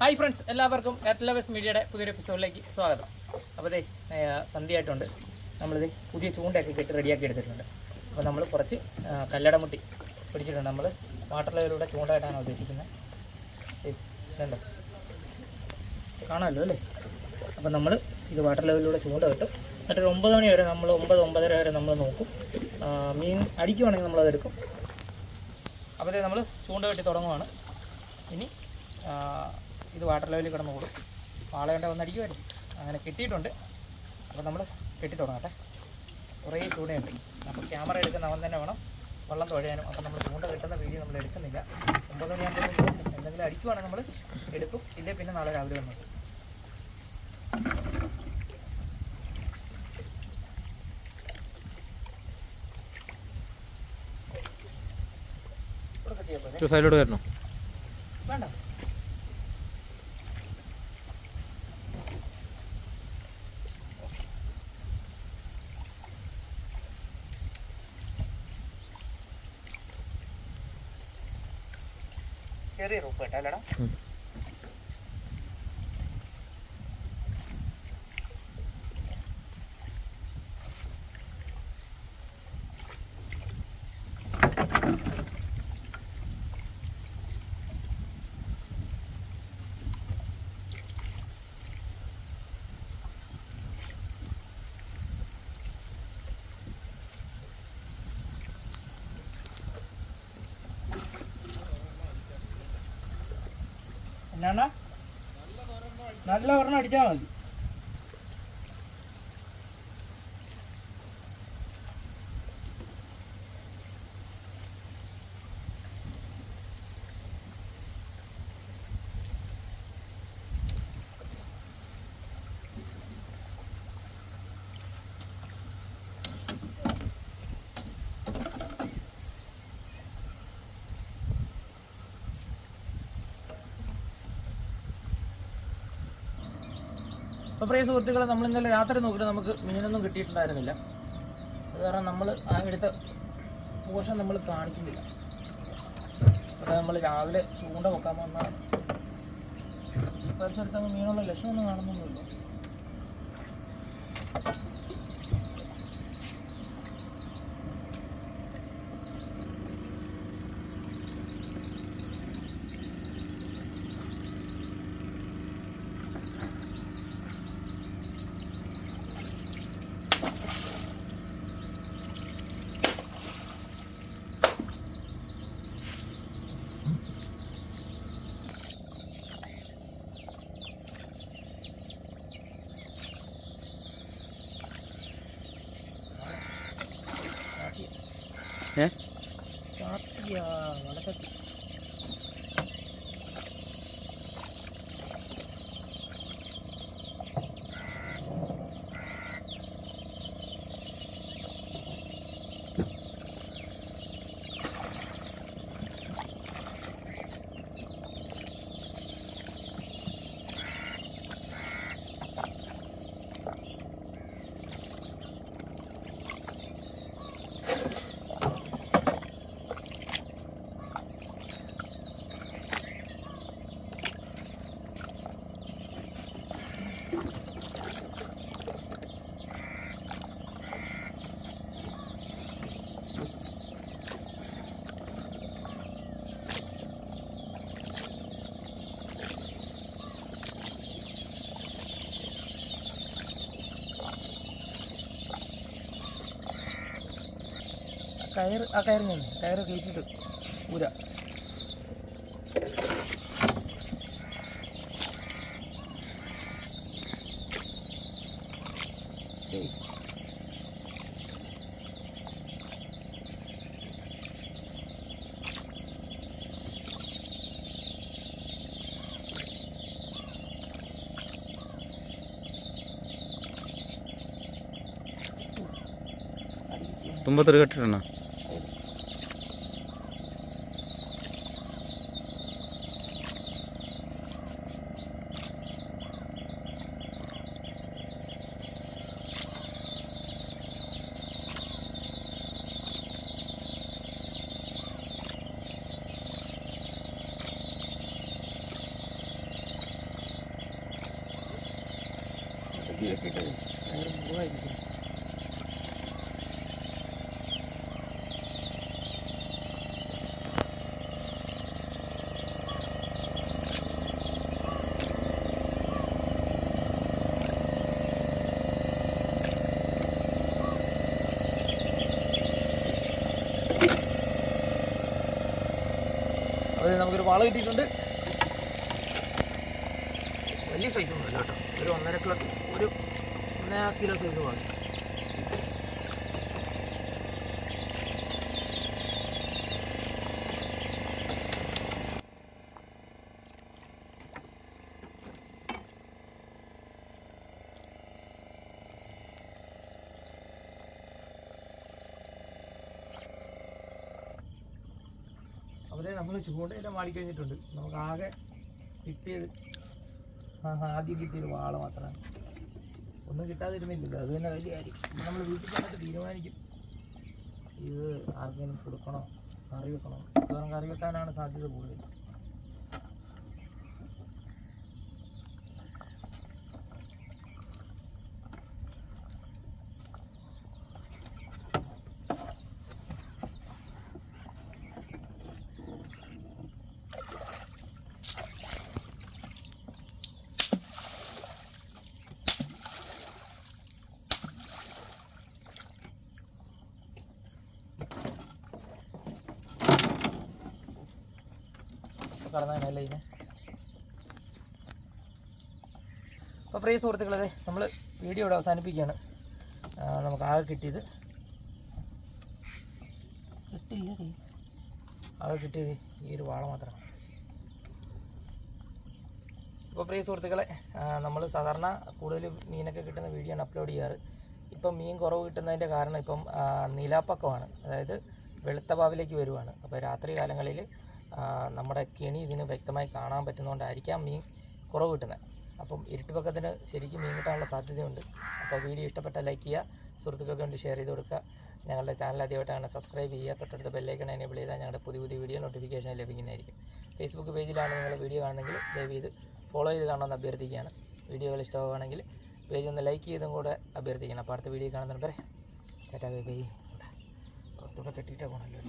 Hi friends എല്ലാവർക്കും Airtel lovers മീഡിയയുടെ പുതിയൊരു എപ്പിസോഡിലേക്ക് സ്വാഗതം. അപ്പോൾ ഏർ, സന്ധ്യയായിട്ടുണ്ട്. നമ്മളിത് പുതിയ ചൂണ്ടയൊക്കെ കെട്ടി റെഡിയാക്കി എടുത്തിട്ടുണ്ട്. അപ്പോൾ നമ്മൾ കുറച്ച് കല്ലട കല്ലടമുട്ടി പിടിച്ചിട്ടുണ്ട്. നമ്മൾ വാട്ടർ ലെവലിലൂടെ ചൂണ്ടയിട്ടാണ് ഉദ്ദേശിക്കുന്നത്. കാണാമല്ലോ അല്ലേ? അപ്പോൾ നമ്മൾ ഇത് വാട്ടർ ലെവലിലൂടെ ചൂണ്ട കിട്ടും എന്നിട്ട് ഒരു ഒമ്പത് മണി വരെ നമ്മൾ ഒമ്പത് ഒമ്പതര വരെ നമ്മൾ നോക്കും. മീൻ അടിക്കുവാണെങ്കിൽ നമ്മളത് എടുക്കും അപ്പോൾ നമ്മൾ ചൂണ്ട കെട്ടി തുടങ്ങുവാണ്. ഇനി ഇത് വാട്ടർ ലെവലിൽ കിടന്ന് കൂടും വാളയുണ്ട വന്ന് അടിക്കുമായിരിക്കും. അങ്ങനെ കെട്ടിയിട്ടുണ്ട്. അപ്പോൾ നമ്മൾ കെട്ടി തുടങ്ങട്ടെ. കുറേ ചൂണ്ടയുണ്ട് അപ്പോൾ ക്യാമറ എടുക്കുന്ന അവൻ തന്നെ വേണം. വെള്ളം തുഴയാനും. അപ്പോൾ നമ്മൾ ചൂണ്ട കിട്ടുന്ന വീഡിയോ നമ്മൾ എടുക്കുന്നില്ല. ഒമ്പത് മണിയാകുമ്പോൾ എന്തെങ്കിലും അടിക്കുവാണെങ്കിൽ നമ്മൾ എടുക്കും. ഇല്ലേ പിന്നെ നാളെ രാവിലെ വന്നു സൈഡിലോട്ട് വരണം? വേണ്ട. ചെറിയ റൂപ്പ് കേട്ടോ അല്ലടാ? എന്നാണ്? നല്ല ഒരെണ്ണം അടിച്ചാൽ മതി. അപ്പോൾ പ്രിയ സുഹൃത്തുക്കളെ നമ്മൾ ഇന്നലെ രാത്രി നോക്കിയിട്ട് നമുക്ക് മീനൊന്നും കിട്ടിയിട്ടുണ്ടായിരുന്നില്ല. അത് കാരണം നമ്മൾ ആ എടുത്ത പോഷൻ നമ്മൾ കാണിക്കുന്നില്ല. അപ്പോൾ നമ്മൾ രാവിലെ ചൂണ്ട വെക്കാൻ വന്ന പരിസരത്ത് അങ്ങ് മീനുള്ള ലക്ഷണമൊന്നും കാണുന്നൊന്നുമില്ല. હે? കയർ ആ കയർ ഞാൻ കയർ കയറ്റിട്ട് ഊര ഏയ്. തുമ്പത്തൊരു കെട്ടിട്ട് ഭയങ്കര മുറിവായിരിക്കും അത് നമുക്കൊരു വാള കിട്ടിയിട്ടുണ്ട്. വലിയ സൈസ് ഒന്നുമല്ല കേട്ടോ. ഒരു ഒന്നര കിലോ ഒരു ഒന്നര കിലോ സൈസ് വാങ്ങി അവരെ നമ്മൾ ചൂണ്ടയിലെ മാടിക്കഴിഞ്ഞിട്ടുണ്ട് നമുക്ക് ആകെ കിട്ടിയത് ആദ്യം കിട്ടിയത് വാള മാത്രമാണ്. ഒന്നും കിട്ടാതിരുന്നില്ലല്ലോ. അത് തന്നെ വലിയ കാര്യം. നമ്മൾ വീട്ടിൽ ചെന്നിട്ട് തീരുമാനിക്കും. ഇത് ആർക്കെങ്കിലും കൊടുക്കണോ? കറി വെക്കണോ? കറി വെക്കാനാണ് സാധ്യത കൂടുതൽ. കടന്നതിനല്ലേ ഇതിന് അപ്പോൾ പ്രിയ സുഹൃത്തുക്കളെ നമ്മൾ വീഡിയോ ഇവിടെ അവസാനിപ്പിക്കുകയാണ്. നമുക്ക് ആകെ കിട്ടിയത്. കിട്ടില്ല ആകെ കിട്ടിയത് ഈ ഒരു വാള മാത്രമാണ്. ഇപ്പോൾ പ്രിയ സുഹൃത്തുക്കളെ നമ്മൾ സാധാരണ കൂടുതൽ മീനൊക്കെ കിട്ടുന്ന വീഡിയോ ആണ് അപ്ലോഡ് ചെയ്യാറ്. ഇപ്പം മീൻ കുറവ് കിട്ടുന്നതിന്റെ കാരണം ഇപ്പം നിലാപ്പക്കമാണ്. അതായത് വെളുത്ത പാവിലേക്ക് വരുവാണ്. അപ്പോൾ രാത്രി കാലങ്ങളിൽ നമ്മുടെ കെണി ഇതിന് വ്യക്തമായി കാണാൻ പറ്റുന്നതുകൊണ്ടായിരിക്കാം മീൻ കുറവ് കിട്ടുന്നത്. അപ്പം ഇരുട്ടുപക്കത്തിന് ശരിക്കും മീൻ കിട്ടാനുള്ള സാധ്യതയുണ്ട്. അപ്പോൾ വീഡിയോ ഇഷ്ടപ്പെട്ട ലൈക്ക് ചെയ്യുക സുഹൃത്തുക്കൾക്ക് വേണ്ടി ഷെയർ ചെയ്ത് കൊടുക്കുക. ഞങ്ങളുടെ ചാനൽ ആദ്യമായിട്ടാണ് സബ്സ്ക്രൈബ് ചെയ്യുക തൊട്ടടുത്ത ബെല്ലൈക്കൺ എനേബിൾ ചെയ്താൽ ഞങ്ങളുടെ പുതിയ പുതിയ വീഡിയോ നോട്ടിഫിക്കേഷൻ ലഭിക്കുന്നതായിരിക്കും. ഫേസ്ബുക്ക് പേജിലാണ് നിങ്ങൾ വീഡിയോ കാണുന്നെങ്കിൽ ദയവ് ചെയ്ത് ഫോളോ ചെയ്ത് കാണണമെന്ന് അഭ്യർത്ഥിക്കുകയാണ്. വീഡിയോകൾ ഇഷ്ടമാവുകയാണെങ്കിൽ പേജ് ഒന്ന് ലൈക്ക് ചെയ്തും കൂടെ അഭ്യർത്ഥിക്കണം. അപ്പോൾ അടുത്ത വീഡിയോ കാണുന്നുണ്ട് പറയാം ടാറ്റാ ബൈ ബൈ കെട്ടിയിട്ടാണ് പോകണല്ലോ